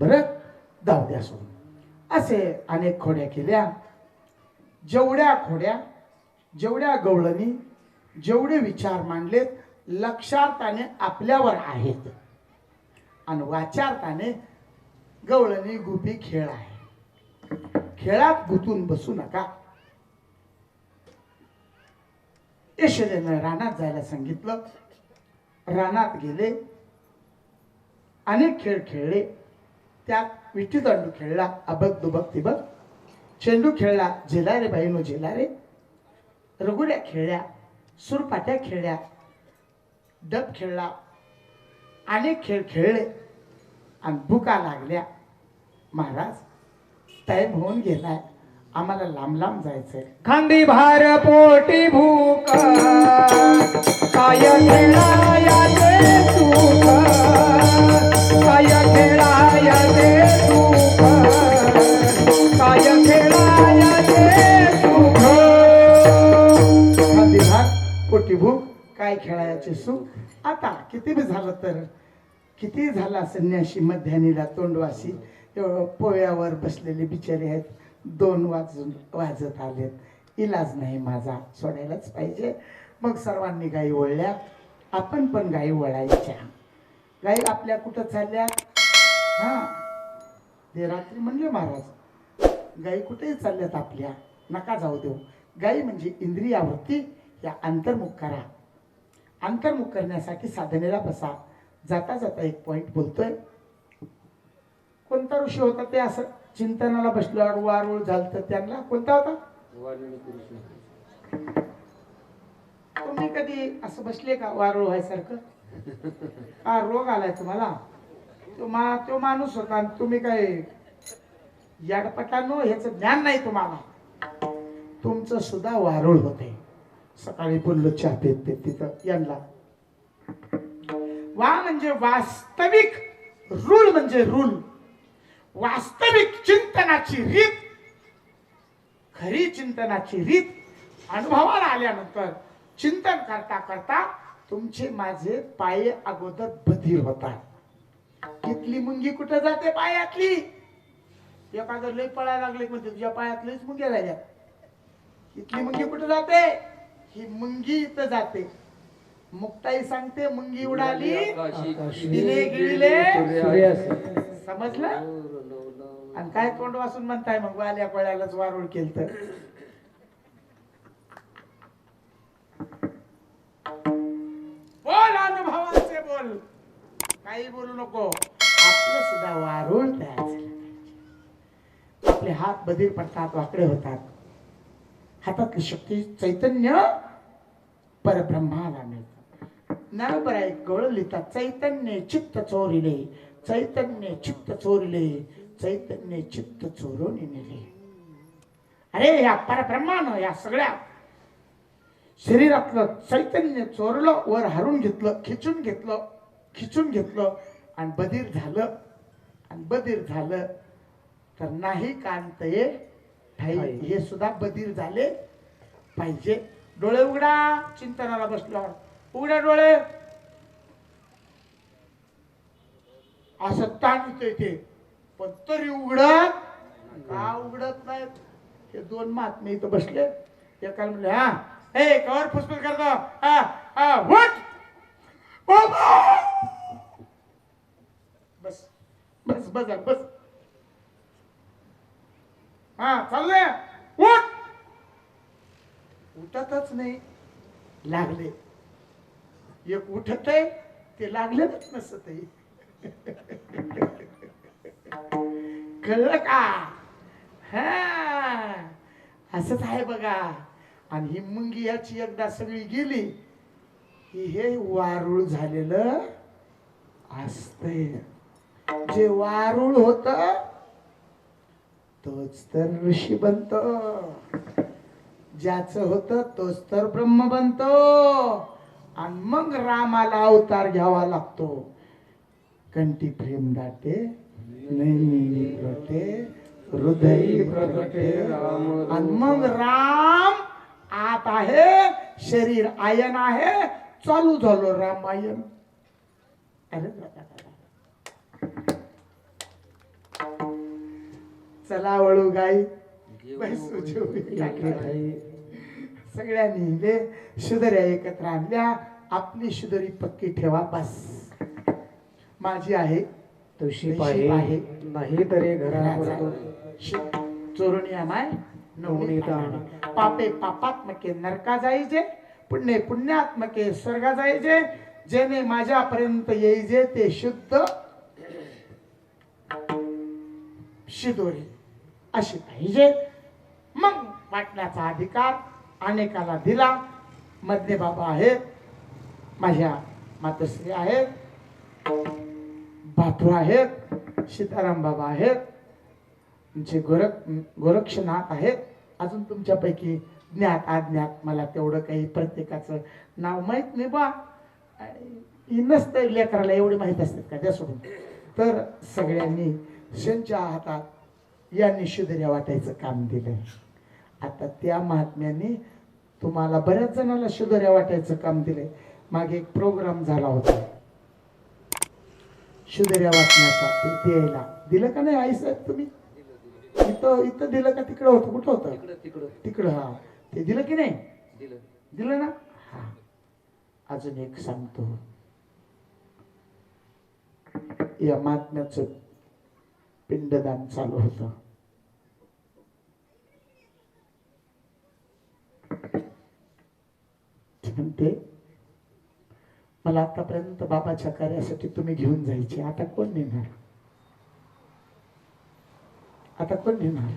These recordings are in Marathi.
बरं? जाऊ द्या सोडून. असे अनेक खोड्या केल्या. जेवढ्या खोड्या जेवढ्या गवळणी जेवढे विचार मांडलेत लक्षार्थाने आपल्यावर आहेत. आणि वाचार्थाने गवळणी गुपी खेळ आहे. खेळात गुतून बसू नका. यशोदेनं रानात जायला सांगितलं. रानात गेले. अनेक खेळ खेळले. त्यात विटी दांडू खेळला अबक दुबक तिबक. चेंडू खेळला झेलारे बाईनो झेलारे रगुड्या खेळल्या सुरपाट्या खेळल्या डब खेळला अनेक खेळ खेळले आणि भुका लागल्या. महाराज टाईम होऊन गेलाय आम्हाला लांब लांब जायचंय. खांदी भार पोटी भूक काय खेळाया भूक काय खेळायचे सुख? आता किती बी झालं तर किती झाला संन्याशी मध्यानीला तोंडवासी पोळ्यावर बसलेले बिचारे आहेत दोन वाजून वाजत आलेत. इलाज नाही माझा सोडायलाच पाहिजे. मग सर्वांनी गाई वळल्या आपण पण गाई वळायच्या. गाई आपल्या कुठं चालल्या? हा. ते रात्री म्हणले महाराज गाई कुठेही चालल्यात आपल्या नका जाऊ देऊ. गाई म्हणजे इंद्रियावरती या अंतर्मुख करा अंतर्मुख करण्यासाठी साधनेला बसा. जाता जाता एक पॉइंट बोलतोय. कोणता ऋषी होता ते असं चिंतनाला बसल्यावर वारुळ झालं तर त्यांना? कोणता होता? तुम्ही कधी असं बसले का वारुळ व्हायसारखं? हा रोग आलाय तुम्हाला? तो मा तो माणूस होता आणि तुम्ही काय याडपटानो ह्याचं ज्ञान नाही तुम्हाला. तुमचं सुद्धा वारुळ होते. सकाळी बोललो चहा पेत पेत तिथं यांना. वा म्हणजे वास्तविक रूल म्हणजे रूल वास्तविक चिंतनाची रीत खरी चिंतनाची रीत अनुभवाला आल्यानंतर चिंतन करता करता तुमचे माझे पाय अगोदर बधीर होतात. कितली मुंगी कुठं जाते पायातली? एखादं लय पळायला लागले म्हणजे तुझ्या पायात लयच मुंग्या झाल्या इथली मुंगी कुठं जाते? ही मुंगी इथं जाते. मुक्ताई सांगते मुंगी उडाली. दिले गिळले. समजलं? आणि काय तोंड वासून म्हणताय मग वाल्या पळ्यालाच वारुळ केलं तर बोल अनुभवाचे बोल. काही बोलू नको. आपलं सुद्धा वारुळ तयार झालं पाहिजे. आपले हात बधीर पडतात वाकडे होतात. हातातली शक्ती चैतन्य परब्रह्माला मिळतं. नरबर एक गवळ लिहितात चैतन्य चित्त चोरिले चैतन्य चित्त चोरिले चैतन्य चित्त चोरून नेले. अरे या परब्रह्मानं या सगळ्या शरीरातलं चैतन्य चोरलं वर हरून घेतलं खिचून घेतलं खिचून घेतलं आणि बधीर झालं. आणि बधीर झालं तर नाही ठाई हे सुद्धा बधीर झाले पाहिजे. डोळे उघडा चिंतनाला बसल्यावर उघडा डोळे. असं ताण येतोय ते. पण तरी उघडत का उघडत नाहीत हे दोन महात्मे इथं बसले. एकाला म्हणले हा हे कवर फुसफुस करतो. हा हा उठ. बस बस बस बस. हा चाललंय. उठ! उठतच नाही लागले. एक उठत आहे ते लागलेच नसत कळलं का? हा असंच आहे बघा. आणि ही मुंगी याची एकदा सगळी गेली की हे वारुळ झालेलं असतंय. जे वारुळ होत तोच तर ऋषी बनतो. ज्याचं होतं तोच तर ब्रह्म बनतो. आणि मग रामाला अवतार घ्यावा लागतो. कंटी प्रेम दाटे नेहमी प्रगटे हृदय प्रगटे आणि मग राम आत आहे शरीर आयन आहे चालू झालो रामायण. अरे चला वळू गाई. बसू सगळ्यांनी इले शुदऱ्या एकत्र आणल्या आपली शुदरी पक्की ठेवा बस. माझी आहे तुळशी आहे. नाही तरी चोरुणी आमाय. पापे पापात्मके नरका जायचे पुण्य पुण्यात्मके स्वर्गा जायचे जेणे माझ्यापर्यंत येईजे ते शुद्ध शिदोरी. अशी पाहिजे. मग वाटण्याचा अधिकार अनेकाला दिला. मधले बाबा आहेत. माझ्या मातोश्री आहेत. भातू आहेत. सीताराम बाबा आहेत. तुमचे गोरख गोरक्षनाथ आहेत. अजून तुमच्यापैकी ज्ञात अज्ञात मला तेवढं काही प्रत्येकाचं नाव माहीत नाही बा. नसतं लेकराला एवढी माहीत असतात का? त्या सोडून. तर सगळ्यांनी शनच्या हातात या शुदर्या वाटायचं काम दिलं आता त्या महात्म्यांनी तुम्हाला बऱ्याच जणांना शुदर्या वाटायचं काम दिलंय. मागे एक प्रोग्राम झाला होता. शुदर्या वाटण्याचा ते द्यायला. दिलं का नाही आई साहेब तुम्ही? इथं इथं दिलं का तिकडं होतं? कुठं होतं? तिकडं हा. ते दिलं की नाही? दिलं ना? हा. अजून एक सांगतो. या महात्म्याचं पिंडदान चालू होतं ती म्हणते मला आतापर्यंत बाबाच्या कार्यासाठी तुम्ही घेऊन जायचे. आता कोण नेणार? आता कोण नेणार?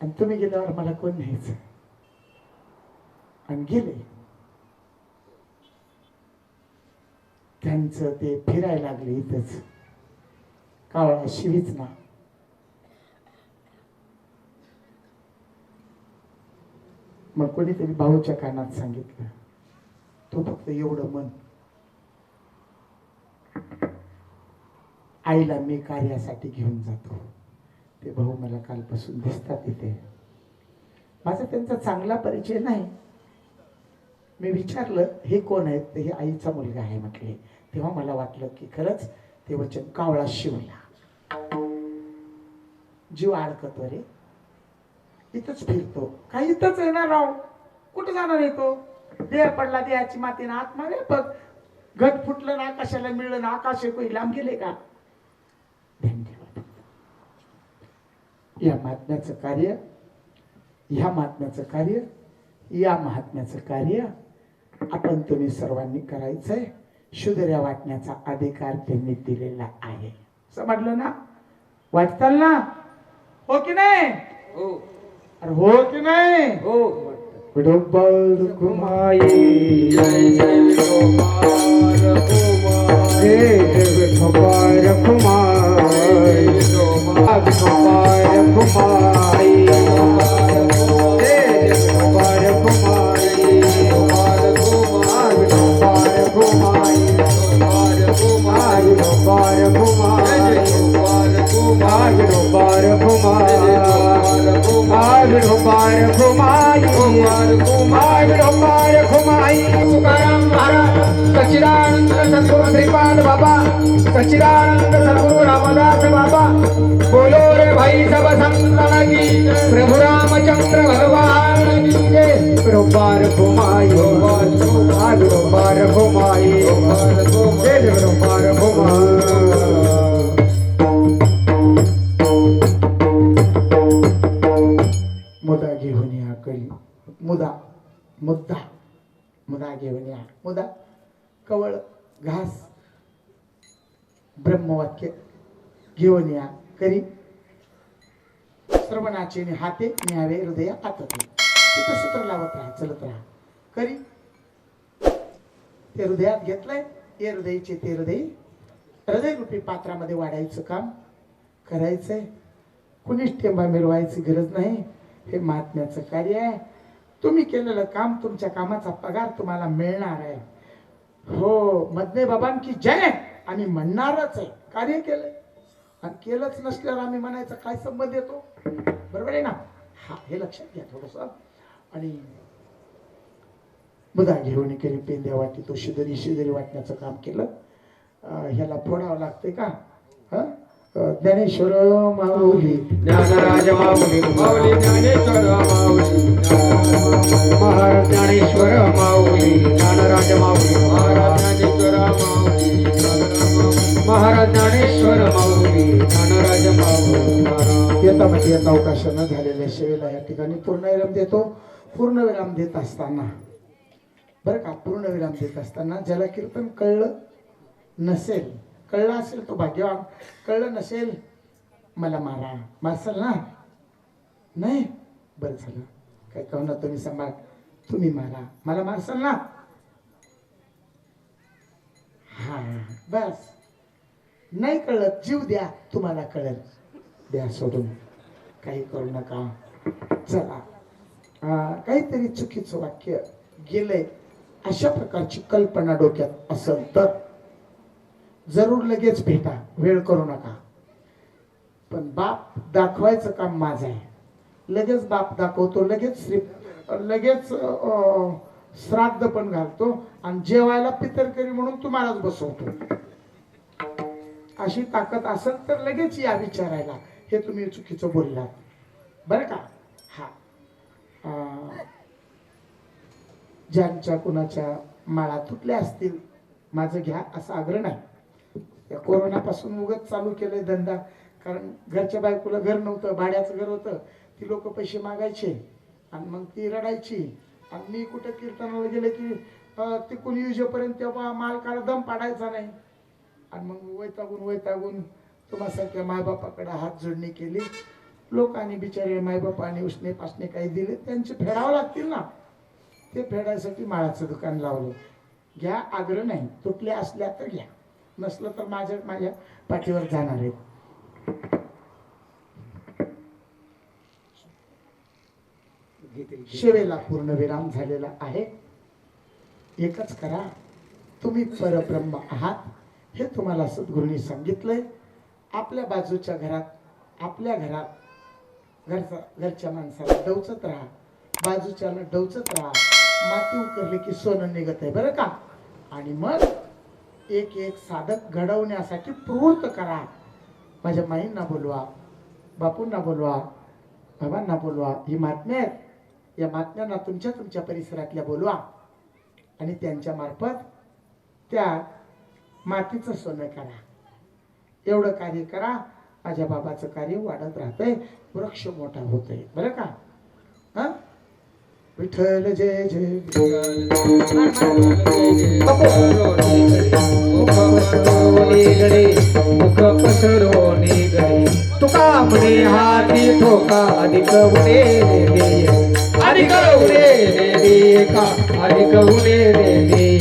आणि तुम्ही गेल्यावर मला कोण न्यायचं? आणि गेले. त्यांचं ते फिरायला लागले इथंच. कावळा शिवीच ना. मग कोणीतरी भाऊच्या कानात सांगितलं तो फक्त एवढं मन आईला मी कार्यासाठी घेऊन जातो. ते भाऊ मला कालपासून दिसतात इथे. माझा त्यांचा चांगला परिचय नाही. मी विचारलं हे कोण आहेत? तर हे आईचा मुलगा आहे म्हटले. तेव्हा मला वाटलं की खरंच ते वचन कावळा शिवला. जीव अडकतो रे. इथंच फिरतो. काय इथंच येणार राव? कुठं जाणार आहे तो? देह पडला देहाची मातीनं आत्मा रे बघ घट फुटलं ना आकाशाला मिळलं ना आकाश कोणी लांब गेले का? या महात्म्याचं कार्य ह्या महात्म्याचं कार्य या महात्म्याचं कार्य आपण तुम्ही सर्वांनी करायचंय. शुधऱ्या वाटण्याचा अधिकार त्यांनी दिलेला आहे. समजलं ना? वाटताल ना? हो की नाही? हो. हो की नाही हो विठोबा कुमाई जय जय विठोबार कुमाई जय जय सच्चिदानंद सद्गुरु रामदास बाबा बोलो रे भाई सब संतन की प्रभु रामचंद्र भगवान की जय। विठोबार कुमाई विठोबार घुमाई जय विठोबार कुमाई मुदा घेऊन या कळी मुदा मुद्दा मुदा घेऊन या मुदा कवळ घास ब्रह्मवाक्य घेऊन या. करी. श्रवणाचे हाते न्यावे हृदय आतते. तिथं सूत्र लावत राहा चलत राहा. करी. ते हृदयात घेतलंय ते हृदयचे ते हृदय. हृदयरूपी पात्रामध्ये वाढायचं काम करायचंय. कुणीच टेंबा मिरवायची गरज नाही. हे महात्म्याचं कार्य आहे. तुम्ही केलेलं काम तुमच्या कामाचा पगार तुम्हाला मिळणार आहे. हो मधने बाबांकी जय! आम्ही म्हणणारच आहे. कार्य केलंय? आणि केलंच नसल्यावर आम्ही म्हणायचा काय संबंध येतो बरोबर आहे ना? हा हे लक्षात घ्या थोडस. आणि मुदा घेऊन केली पेंद्या वाटी तो शिदरी शिदरी वाटण्याचं काम केलं. ह्याला फोडावं लागतंय का? हा? ज्ञानेश्वर माऊली. ज्ञानराज माऊली माऊली ज्ञानेश्वर माऊली महाराज ज्ञानेश्वर माऊली ज्ञानराज माऊली महाराज ज्ञानेश्वर माऊली महाराज ज्ञानेश्वर माऊली ज्ञानराज माऊली येता म्हणजे येता अवकाशानं झालेल्या सेवेला या ठिकाणी पूर्ण विराम देतो. पूर्ण विराम देत असताना बरं का पूर्ण विराम देत असताना ज्याला कीर्तन कळलं नसेल कळलं असेल तो भाग्यवान कळलं नसेल मला मारा. मारसाल ना. नाही? बरं झालं. काय कहू ना तुम्ही सांभाळ. तुम्ही मारा. मला मारसाल ना. हा बस. नाही कळत जीव द्या. तुम्हाला कळेल. द्या सोडून. काही करू नका. चला. काहीतरी चुकीचं वाक्य गेलंय. अशा प्रकारची कल्पना डोक्यात असेल तर. जरूर लगेच भेटा वेळ करू नका. पण बाप दाखवायचं काम माझं आहे. लगेच बाप दाखवतो लगेच श्री लगेच श्राद्ध पण घालतो आणि जेवायला पितरकरी म्हणून तुम्हालाच बसवतो. अशी ताकद असेल तर लगेच या विचारायला. हे तुम्ही चुकीचं बोललात. बरं का? हा. ज्यांच्या कुणाच्या माळा तुटल्या असतील माझं घ्या असा आग्रह नाही. या कोरोनापासून उगत चालू केलंय धंदा. कारण घरच्या बायकोला घर नव्हतं भाड्याचं घर होतं. ती लोक पैसे मागायचे आणि मग ती रडायची. आणि मी कुठं कीर्तनाला गेले की ते कोणी युजेपर्यंत तेव्हा मालकाला दम पाडायचा नाही. आणि मग वैतागून वैतागून तुम्हासारख्या मायबापाकडे हात जोडणी केली. लोकांनी बिचारे मायबापाने उष्णे पासणे काही दिले. त्यांचे फेडावं लागतील ना. ते फेडायसाठी माळाचं दुकान लावलं. घ्या आग्रह नाही. तुटल्या असल्या तर घ्या. नसलं तर माझ्या माझ्या पाठीवर जाणार आहेत. शिवेला पूर्ण विराम झालेला आहे. एकच करा. तुम्ही परब्रह्म आहात. हे तुम्हाला सद्गुरूंनी सांगितलंय. आपल्या बाजूच्या घरात आपल्या घरात घरचा घरच्या माणसाला डवचत राहा. बाजूच्याला डवचत राहा. माती उकरली की सोनं निघत आहे बरं का? आणि मग एक एक साधक घडवण्यासाठी प्रवृत्त करा. माझ्या माईंना बोलवा बापूंना बोलवा बाबांना बोलवा ही महात्म्या आहेत. या महात्म्यांना तुमच्या तुमच्या परिसरातल्या बोलवा. आणि त्यांच्या मार्फत त्या मातीचं सोनं करा एवढं कार्य करा माझ्या बाबाचं कार्य वाढत राहतंय वृक्ष मोठा होतंय. बरं का? हा? विठ्ठल जय जय तुका म्हणे हाती ठोका अधिक उडे रे अधिक उडे रे का अधिक उडे रे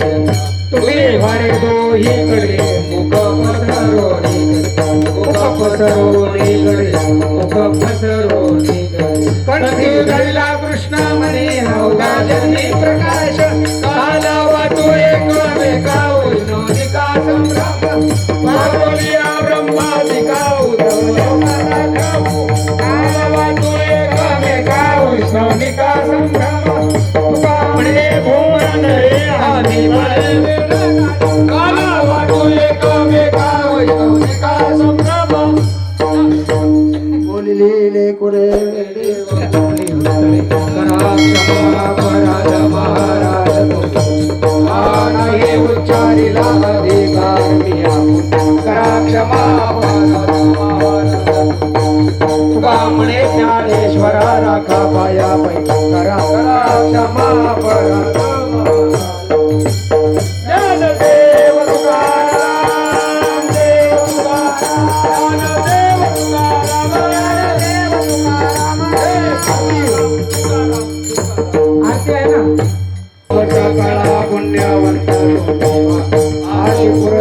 तुम्ही वारे दोही कडे मुख पसरोनी मुख पसरो निगडे मुख पसरो निगडे. कंठी घडला कृष्ण म्हणे नवदा जन्मी प्रकाश. काला वाटू एक मेका उष्णोदिका संभ्रम? मागोलिया ब्रह्मादिका काला वाटू एक मेका उष्णोदिका संभ्रम? तुका भुवन रे आदि काला वाटू एक मेका उष्णोदिका Dios.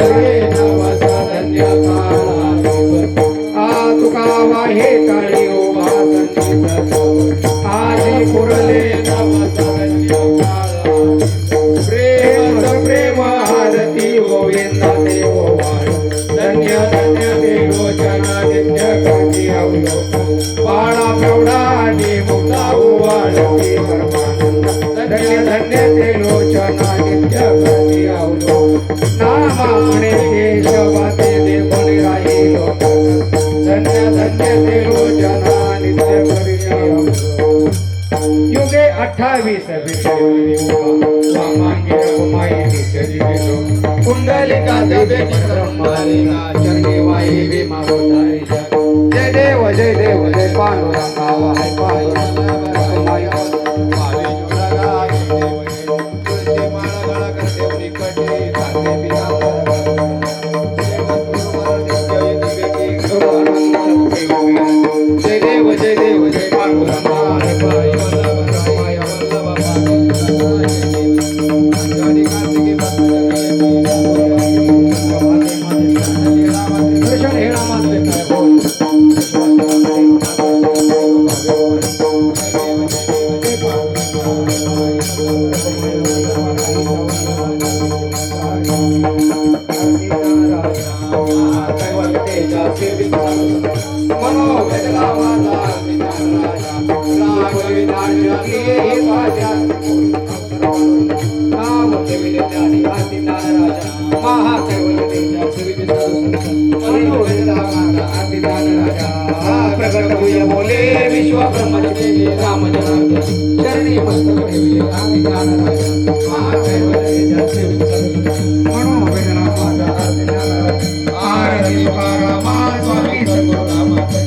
कुंडलिका चरणी वाई भीमा जय देव जय देव जय Panduranga Y Panduranga.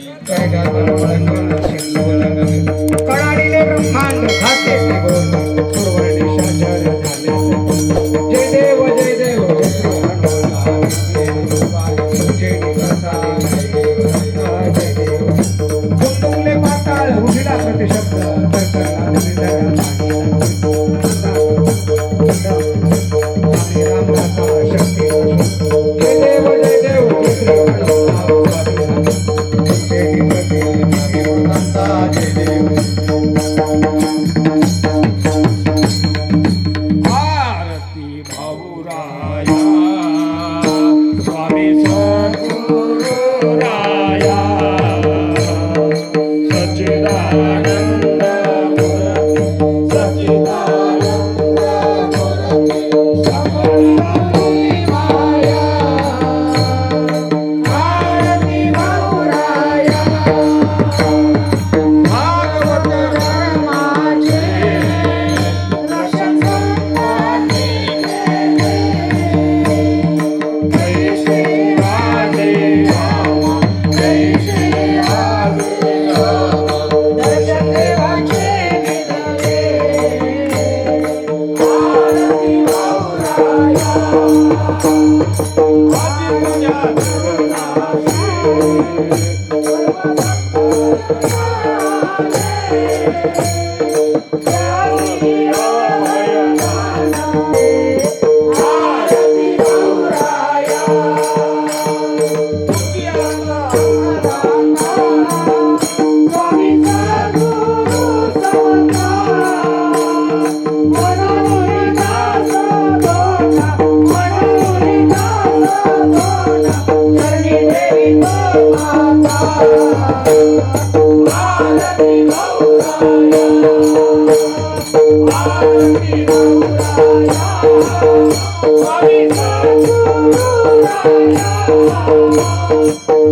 Thank you.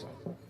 चिंतन